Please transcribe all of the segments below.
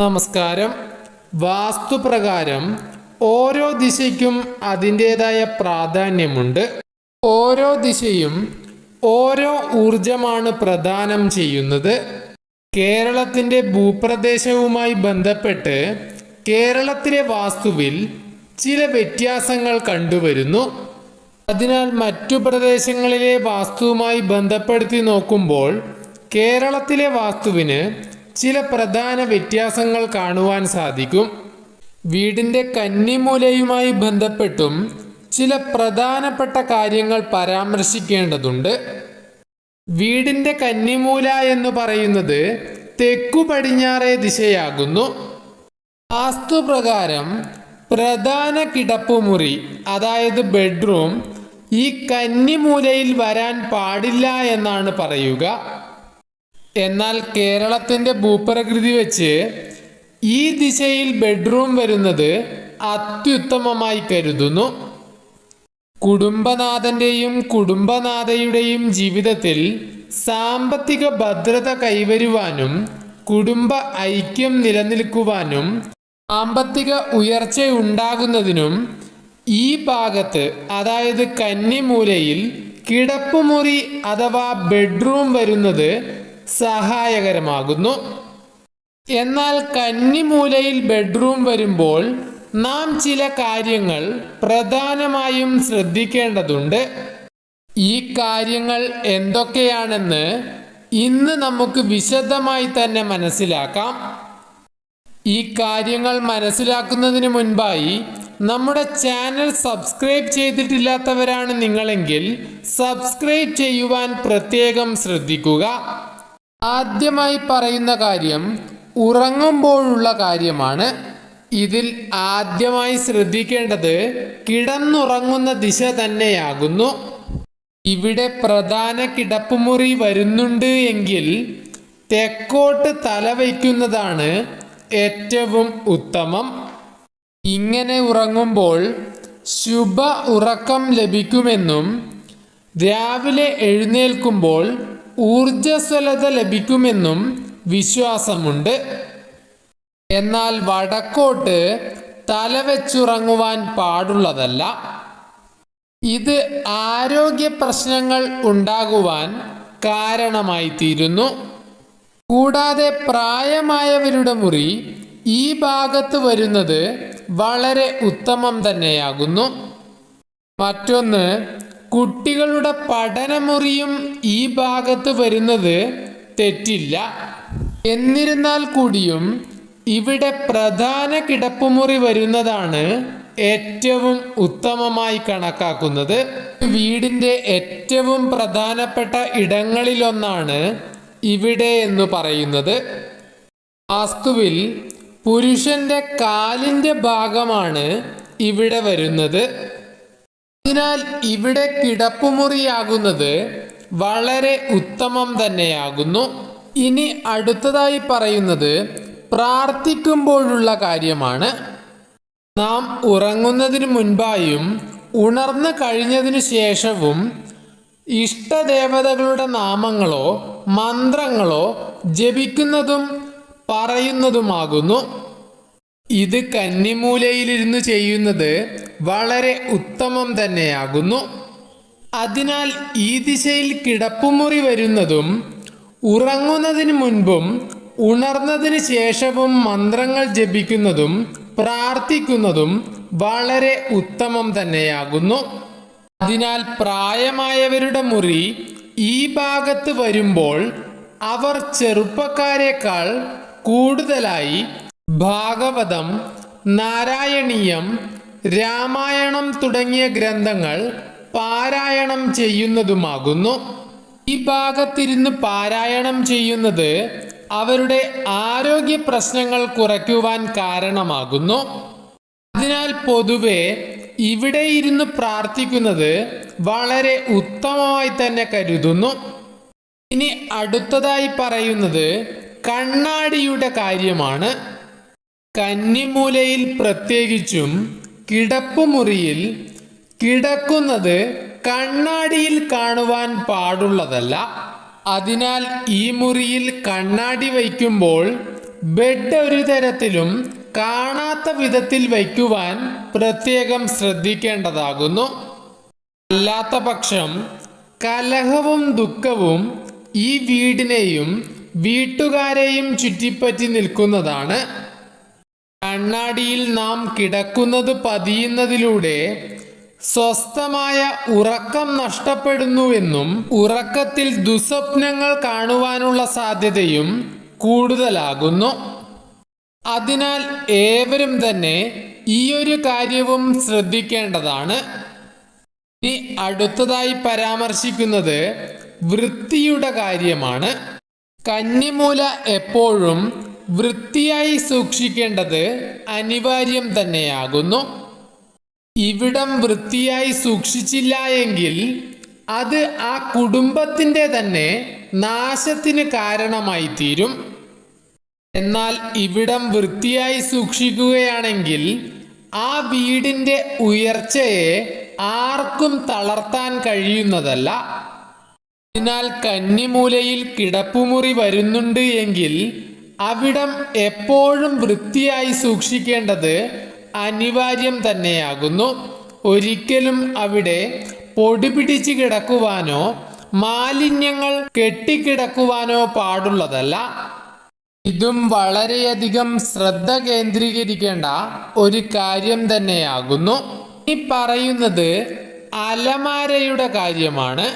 നമസ്കാരം. വാസ്തുപ്രകാരം ഓരോ ദിശയ്ക്കും അതിന്റെതായ പ്രാധാന്യമുണ്ട്. ഓരോ ദിശയും ഓരോ ഊർജമാണ് പ്രദാനം ചെയ്യുന്നത്. കേരളത്തിന്റെ ഭൂപ്രദേശവുമായി ബന്ധപ്പെട്ട് കേരളത്തിലെ വാസ്തുവിൽ ചില വ്യത്യാസങ്ങൾ കണ്ടുവരുന്നു. അതിനാൽ മറ്റു പ്രദേശങ്ങളിലെ വാസ്തുവുമായി ബന്ധപ്പെടുത്തി നോക്കുമ്പോൾ കേരളത്തിലെ വാസ്തുവിന് ചില പ്രധാന വ്യത്യാസങ്ങൾ കാണുവാൻ സാധിക്കും. വീടിന്റെ കന്നിമൂലയുമായി ബന്ധപ്പെട്ടും ചില പ്രധാനപ്പെട്ട കാര്യങ്ങൾ പരാമർശിക്കേണ്ടതുണ്ട്. വീടിന്റെ കന്നിമൂല എന്ന് പറയുന്നത് തെക്കു പടിഞ്ഞാറേ ദിശയാകുന്നു. വാസ്തുപ്രകാരം പ്രധാന കിടപ്പുമുറി അതായത് ബെഡ്റൂം ഈ കന്നിമൂലയിൽ വരാൻ പാടില്ല എന്നാണ് പറയുക. എന്നാൽ കേരളത്തിന്റെ ഭൂപ്രകൃതി വെച്ച് ഈ ദിശയിൽ ബെഡ്റൂം വരുന്നത് അത്യുത്തമമായി കരുതുന്നു. കുടുംബനാഥന്റെയും കുടുംബനാഥയുടെയും ജീവിതത്തിൽ സാമ്പത്തിക ഭദ്രത കൈവരുവാനും കുടുംബ ഐക്യം നിലനിൽക്കുവാനും സാമ്പത്തിക ഉയർച്ച ഉണ്ടാകുന്നതിനും ഈ ഭാഗത്ത് അതായത് കന്നിമൂലയിൽ കിടപ്പുമുറി അഥവാ ബെഡ്റൂം വരുന്നത് സഹായകരമാകുന്നു. എന്നാൽ കന്നിമൂലയിൽ ബെഡ്റൂം വരുമ്പോൾ നാം ചില കാര്യങ്ങൾ പ്രധാനമായും ശ്രദ്ധിക്കേണ്ടതുണ്ട്. ഈ കാര്യങ്ങൾ എന്തൊക്കെയാണെന്ന് ഇന്ന് നമുക്ക് വിശദമായി തന്നെ മനസ്സിലാക്കാം. ഈ കാര്യങ്ങൾ മനസ്സിലാക്കുന്നതിന് മുൻപായി നമ്മുടെ ചാനൽ സബ്സ്ക്രൈബ് ചെയ്തിട്ടില്ലാത്തവരാണ് നിങ്ങളെങ്കിൽ സബ്സ്ക്രൈബ് ചെയ്യുവാൻ പ്രത്യേകം ശ്രദ്ധിക്കുക. ആദ്യമായി പറയുന്ന കാര്യം ഉറങ്ങുമ്പോഴുള്ള കാര്യമാണ്. ഇതിൽ ആദ്യമായി ശ്രദ്ധിക്കേണ്ടത് കിടന്നുറങ്ങുന്ന ദിശ തന്നെയാകുന്നു. ഇവിടെ പ്രധാന കിടപ്പുമുറി വരുന്നുണ്ട് എങ്കിൽ തെക്കോട്ട് തല വയ്ക്കുന്നതാണ് ഏറ്റവും ഉത്തമം. ഇങ്ങനെ ഉറങ്ങുമ്പോൾ ശുഭ ഉറക്കം ലഭിക്കുമെന്നും രാവിലെ എഴുന്നേൽക്കുമ്പോൾ ഊർജസ്വലത ലഭിക്കുമെന്നും വിശ്വാസമുണ്ട്. എന്നാൽ വടക്കോട്ട് തലവെച്ചുറങ്ങുവാൻ പാടുള്ളതല്ല. ഇത് ആരോഗ്യ പ്രശ്നങ്ങൾ ഉണ്ടാകുവാൻ കാരണമായി തീരുന്നു കൂടാതെ പ്രായമായവരുടെ മുറി ഈ ഭാഗത്ത് വരുന്നത് വളരെ ഉത്തമം തന്നെയാകുന്നു. മറ്റൊന്ന് കുട്ടികളുടെ പഠനമുറിയും ഈ ഭാഗത്ത് വരുന്നത് തെറ്റില്ല. എന്നിരുന്നാൽ കൂടിയും ഇവിടെ പ്രധാന കിടപ്പുമുറി വരുന്നതാണ് ഏറ്റവും ഉത്തമമായി കണക്കാക്കുന്നത്. വീടിന്റെ ഏറ്റവും പ്രധാനപ്പെട്ട ഇടങ്ങളിലൊന്നാണ് ഇവിടെ എന്ന് പറയുന്നത്. വാസ്തുവിൽ പുരുഷന്റെ കാലിന്റെ ഭാഗമാണ് ഇവിടെ വരുന്നത്. അതിനാൽ ഇവിടെ കിടപ്പുമുറിയാകുന്നത് വളരെ ഉത്തമം തന്നെയാകുന്നു. ഇനി അടുത്തതായി പറയുന്നത് പ്രാർത്ഥിക്കുമ്പോഴുള്ള കാര്യമാണ്. നാം ഉറങ്ങുന്നതിന് മുൻപായും ഉണർന്നു കഴിഞ്ഞതിനു ശേഷവും ഇഷ്ടദേവതകളുടെ നാമങ്ങളോ മന്ത്രങ്ങളോ ജപിക്കുന്നതും പറയുന്നതുമാകുന്നു. ഇത് കന്നിമൂലയിലിരുന്ന് ചെയ്യുന്നത് വളരെ ഉത്തമം തന്നെയാകുന്നു. അതിനാൽ ഈ ദിശയിൽ കിടപ്പുമുറി വരുന്നതും ഉറങ്ങുന്നതിന് മുൻപും ഉണർന്നതിന് ശേഷവും മന്ത്രങ്ങൾ ജപിക്കുന്നതും പ്രാർത്ഥിക്കുന്നതും വളരെ ഉത്തമം തന്നെയാകുന്നു. അതിനാൽ പ്രായമായവരുടെ മുറി ഈ ഭാഗത്ത് വരുമ്പോൾ അവർ ചെറുപ്പക്കാരെക്കാൾ കൂടുതലായി ഭാഗവതം നാരായണീയം രാമായണം തുടങ്ങിയ ഗ്രന്ഥങ്ങൾ പാരായണം ചെയ്യുന്നതുമാകുന്നു. ഈ ഭാഗത്തിരുന്ന് പാരായണം ചെയ്യുന്നത് അവരുടെ ആരോഗ്യ പ്രശ്നങ്ങൾ കുറയ്ക്കുവാൻ കാരണമാകുന്നു. അതിനാൽ പൊതുവെ ഇവിടെ ഇരുന്ന് പ്രാർത്ഥിക്കുന്നത് വളരെ ഉത്തമമായി തന്നെ കരുതുന്നു. ഇനി അടുത്തതായി പറയുന്നത് കണ്ണാടിയുടെ കാര്യമാണ്. കന്നിമൂലയിൽ പ്രത്യേകിച്ചും കിടപ്പുമുറിയിൽ കിടക്കുന്നത് കണ്ണാടിയിൽ കാണുവാൻ പാടുള്ളതല്ല. അതിനാൽ ഈ മുറിയിൽ കണ്ണാടി വയ്ക്കുമ്പോൾ ബെഡ് ഒരു തരത്തിലും കാണാത്ത വിധത്തിൽ വയ്ക്കുവാൻ പ്രത്യേകം ശ്രദ്ധിക്കേണ്ടതാകുന്നു. അല്ലാത്ത പക്ഷം കലഹവും ദുഃഖവും ഈ വീടിനെയും വീട്ടുകാരെയും ചുറ്റിപ്പറ്റി നിൽക്കുന്നതാണ്. കണ്ണാടിയിൽ നാം കിടക്കുന്നത് പതിയുന്നതിലൂടെ സ്വസ്ഥമായ ഉറക്കം നഷ്ടപ്പെടുന്നുവെന്നും ഉറക്കത്തിൽ ദുസ്വപ്നങ്ങൾ കാണുവാനുള്ള സാധ്യതയും കൂടുതലാകുന്നു. അതിനാൽ ഏവരും തന്നെ ഈ ഒരു കാര്യവും ശ്രദ്ധിക്കേണ്ടതാണ്. ഇനി അടുത്തതായി പരാമർശിക്കുന്നത് വൃത്തിയുടെ കാര്യമാണ്. കന്നിമൂല എപ്പോഴും വൃത്തിയായി സൂക്ഷിക്കേണ്ടത് അനിവാര്യം തന്നെയാകുന്നു. ഇവിടം വൃത്തിയായി സൂക്ഷിച്ചില്ല എങ്കിൽ അത് ആ കുടുംബത്തിന്റെ തന്നെ നാശത്തിന് കാരണമായി തീരും എന്നാൽ ഇവിടം വൃത്തിയായി സൂക്ഷിക്കുകയാണെങ്കിൽ ആ വീടിന്റെ ഉയർച്ചയെ ആർക്കും തളർത്താൻ കഴിയുന്നതല്ല. അതിനാൽ കന്നിമൂലയിൽ കിടപ്പുമുറി വരുന്നുണ്ട് എങ്കിൽ അവിടം എപ്പോഴും വൃത്തിയായി സൂക്ഷിക്കേണ്ടത് അനിവാര്യം തന്നെയാകുന്നു. ഒരിക്കലും അവിടെ പൊടിപിടിച്ച് കിടക്കുവാനോ മാലിന്യങ്ങൾ കെട്ടിക്കിടക്കുവാനോ പാടുള്ളതല്ല. ഇതും വളരെയധികം ശ്രദ്ധ കേന്ദ്രീകരിക്കേണ്ട ഒരു കാര്യം തന്നെയാകുന്നു. ഈ പറയുന്നത് അലമാരയുടെ കാര്യമാണ്.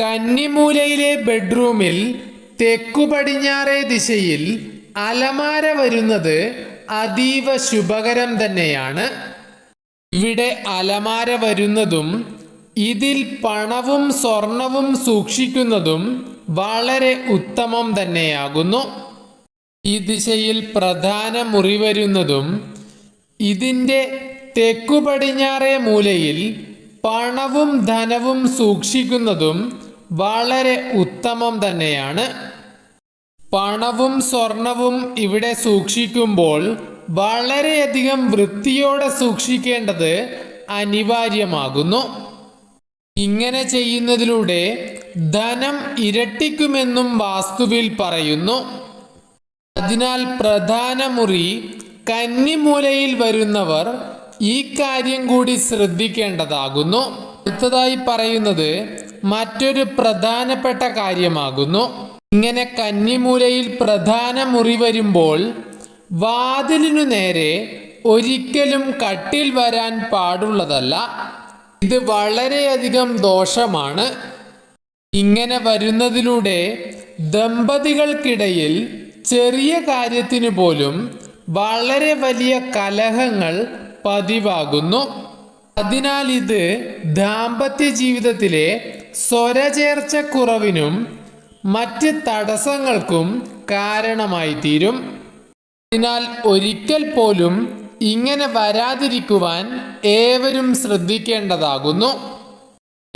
കന്നിമൂലയിലെ ബെഡ്റൂമിൽ തെക്കു പടിഞ്ഞാറേ ദിശയിൽ അലമാര വരുന്നത് അതീവ ശുഭകരം തന്നെയാണ്. ഇവിടെ അലമാര വരുന്നതും ഇതിൽ പണവും സ്വർണവും സൂക്ഷിക്കുന്നതും വളരെ ഉത്തമം തന്നെയാകുന്നു. ഈ ദിശയിൽ പ്രധാന മുറി വരുന്നതും ഇതിന്റെ തെക്കു പടിഞ്ഞാറേ മൂലയിൽ പണവും ധനവും സൂക്ഷിക്കുന്നതും വളരെ ഉത്തമം തന്നെയാണ്. പണവും സ്വർണവും ഇവിടെ സൂക്ഷിക്കുമ്പോൾ വളരെയധികം വൃത്തിയോടെ സൂക്ഷിക്കേണ്ടത് അനിവാര്യമാകുന്നു. ഇങ്ങനെ ചെയ്യുന്നതിലൂടെ ധനം ഇരട്ടിക്കുമെന്നും വാസ്തുവിൽ പറയുന്നു. അതിനാൽ പ്രധാന മുറി കന്നിമൂലയിൽ വരുന്നവർ ഈ കാര്യം കൂടി ശ്രദ്ധിക്കേണ്ടതാകുന്നു. അടുത്തതായി പറയുന്നത് മറ്റൊരു പ്രധാനപ്പെട്ട കാര്യമാകുന്നു. ഇങ്ങനെ കന്നിമൂലയിൽ പ്രധാന മുറി വരുമ്പോൾ വാതിലിനു നേരെ ഒരിക്കലും കട്ടിൽ വരാൻ പാടുള്ളതല്ല. ഇത് വളരെയധികം ദോഷമാണ്. ഇങ്ങനെ വരുന്നതിലൂടെ ദമ്പതികൾക്കിടയിൽ ചെറിയ കാര്യത്തിന് പോലും വളരെ വലിയ കലഹങ്ങൾ പതിവാകുന്നു. അതിനാൽ ഇത് ദാമ്പത്യ ജീവിതത്തിലെ സ്വരചേർച്ചക്കുറവിനും മറ്റ് തടസ്സങ്ങൾക്കും കാരണമായി തീരും അതിനാൽ ഒരിക്കൽ പോലും ഇങ്ങനെ വരാതിരിക്കുവാൻ ഏവരും ശ്രദ്ധിക്കേണ്ടതാകുന്നു.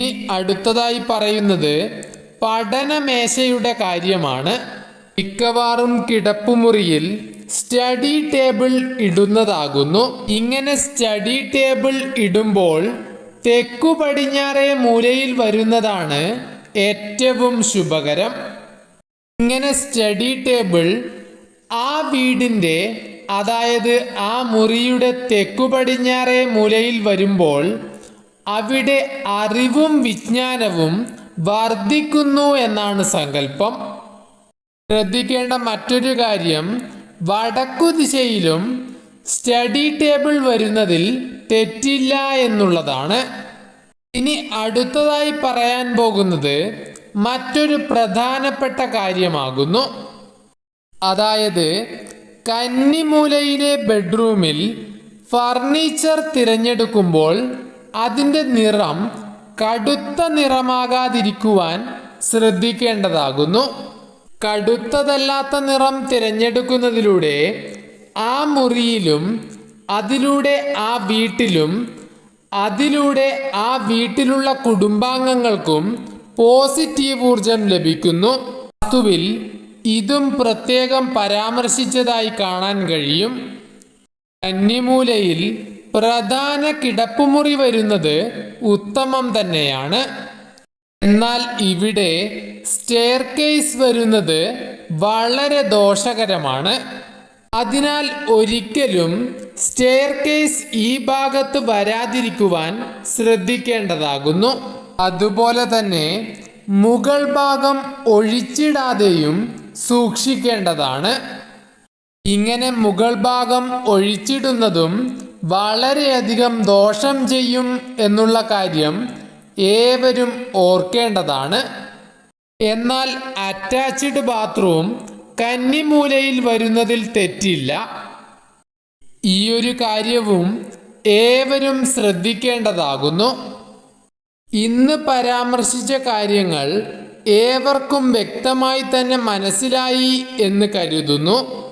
ഇനി അടുത്തതായി പറയുന്നത് പഠനമേശയുടെ കാര്യമാണ്. മിക്കവാറും കിടപ്പുമുറിയിൽ സ്റ്റഡി ടേബിൾ ഇടുന്നതാകുന്നു. ഇങ്ങനെ സ്റ്റഡി ടേബിൾ ഇടുമ്പോൾ തെക്കു പടിഞ്ഞാറേ മൂലയിൽ വരുന്നതാണ് ഏറ്റവും ശുഭകരം. ഇങ്ങനെ സ്റ്റഡി ടേബിൾ ആ വീടിന്റെ അതായത് ആ മുറിയുടെ തെക്കു പടിഞ്ഞാറേ മൂലയിൽ വരുമ്പോൾ അവിടെ അറിവും വിജ്ഞാനവും വർദ്ധിക്കുന്നു എന്നാണ് സങ്കല്പം. ശ്രദ്ധിക്കേണ്ട മറ്റൊരു കാര്യം വടക്കു ദിശയിലും സ്റ്റഡി ടേബിൾ വരുന്നതിൽ തെറ്റില്ല എന്നുള്ളതാണ്. ഇനി അടുത്തതായി പറയാൻ പോകുന്നത് മറ്റൊരു പ്രധാനപ്പെട്ട കാര്യമാകുന്നു. അതായത് കന്നിമൂലയിലെ ബെഡ്റൂമിൽ ഫർണിച്ചർ തിരഞ്ഞെടുക്കുമ്പോൾ അതിന്റെ നിറം കടുത്ത നിറമാകാതിരിക്കുവാൻ ശ്രദ്ധിക്കേണ്ടതാകുന്നു. കടുത്തതല്ലാത്ത നിറം തിരഞ്ഞെടുക്കുന്നതിലൂടെ ആ മുറിയിലും അതിലൂടെ ആ വീട്ടിലും അതിലൂടെ ആ വീട്ടിലുള്ള കുടുംബാംഗങ്ങൾക്കും പോസിറ്റീവ് ഊർജം ലഭിക്കുന്നു. വസ്തുവിൽ ഇതും പ്രത്യേകം പരാമർശിച്ചതായി കാണാൻ കഴിയും. കന്നിമൂലയിൽ പ്രധാന കിടപ്പുമുറി വരുന്നത് ഉത്തമം തന്നെയാണ്. എന്നാൽ ഇവിടെ സ്റ്റെയർ കേസ് വരുന്നത് വളരെ ദോഷകരമാണ്. അതിനാൽ ഒരിക്കലും സ്റ്റെയർ കേസ് ഈ ഭാഗത്ത് വരാതിരിക്കുവാൻ ശ്രദ്ധിക്കേണ്ടതാകുന്നു. അതുപോലെ തന്നെ മുകൾ ഭാഗം ഒഴിച്ചിടാതെയും സൂക്ഷിക്കേണ്ടതാണ്. ഇങ്ങനെ മുകൾ ഭാഗം ഒഴിച്ചിടുന്നതും വളരെയധികം ദോഷം ചെയ്യും എന്നുള്ള കാര്യം ഏവരും ഓർക്കേണ്ടതാണ്. എന്നാൽ അറ്റാച്ച്ഡ് ബാത്റൂം കന്നിമൂലയിൽ വരുന്നതിൽ തെറ്റില്ല. ഈ ഒരു കാര്യവും ഏവരും ശ്രദ്ധിക്കേണ്ടതാകുന്നു. ഇന്ന് പരാമർശിച്ച കാര്യങ്ങൾ ഏവർക്കും വ്യക്തമായി തന്നെ മനസ്സിലായി എന്ന് കരുതുന്നു.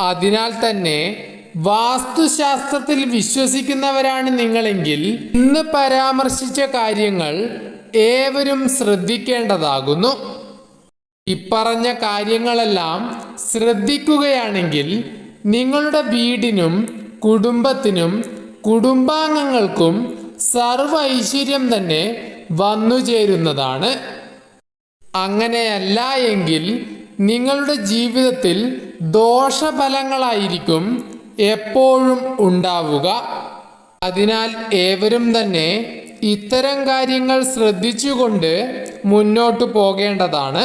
അതിനാൽ തന്നെ വാസ്തുശാസ്ത്രത്തിൽ വിശ്വസിക്കുന്നവരാണ് നിങ്ങളെങ്കിൽ ഇന്ന് പരാമർശിച്ച കാര്യങ്ങൾ ഏവരും ശ്രദ്ധിക്കേണ്ടതാകുന്നു. ഇപ്പറഞ്ഞ കാര്യങ്ങളെല്ലാം ശ്രദ്ധിക്കുകയാണെങ്കിൽ നിങ്ങളുടെ വീടിനും കുടുംബത്തിനും കുടുംബാംഗങ്ങൾക്കും സർവ ഐശ്വര്യം തന്നെ വന്നു ചേരുന്നതാണ്. അങ്ങനെയല്ല എങ്കിൽ നിങ്ങളുടെ ജീവിതത്തിൽ ദോഷഫലങ്ങളായിരിക്കും എപ്പോഴും ഉണ്ടാവുക. അതിനാൽ ഏവരും തന്നെ ഇത്തരം കാര്യങ്ങൾ ശ്രദ്ധിച്ചുകൊണ്ട് മുന്നോട്ടു പോകേണ്ടതാണ്.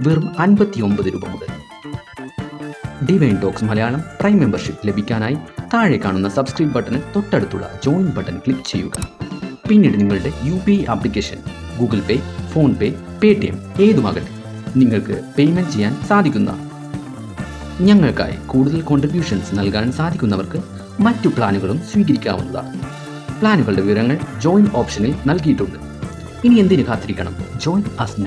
വെറും അൻപത്തി ഒമ്പത് രൂപ മുതൽ. Divine talks Malayalam prime membership ലഭിക്കാനായി താഴെ കാണുന്ന സബ്സ്ക്രൈബ് ബട്ടണിൽ തൊട്ടടുത്തുള്ള ജോയിൻ ബട്ടൺ ക്ലിക്ക് ചെയ്യുക. പിന്നീട് നിങ്ങളുടെ U P I application Google Pay PhonePe T M ഏതുമാകട്ടെ നിങ്ങൾക്ക് പേയ്മെന്റ് ചെയ്യാൻ സാധിക്കുന്ന ഞങ്ങൾക്കായി കൂടുതൽ കോൺട്രിബ്യൂഷൻസ് നൽകാൻ സാധിക്കുന്നവർക്ക് മറ്റു പ്ലാനുകളും സ്വീകരിക്കാവുന്നതാണ്. പ്ലാനുകളുടെ വിവരങ്ങൾ ജോയിൻ ഓപ്ഷനിൽ നൽകിയിട്ടുണ്ട്. ഇനി എന്തിനു കാത്തിരിക്കണം? Join us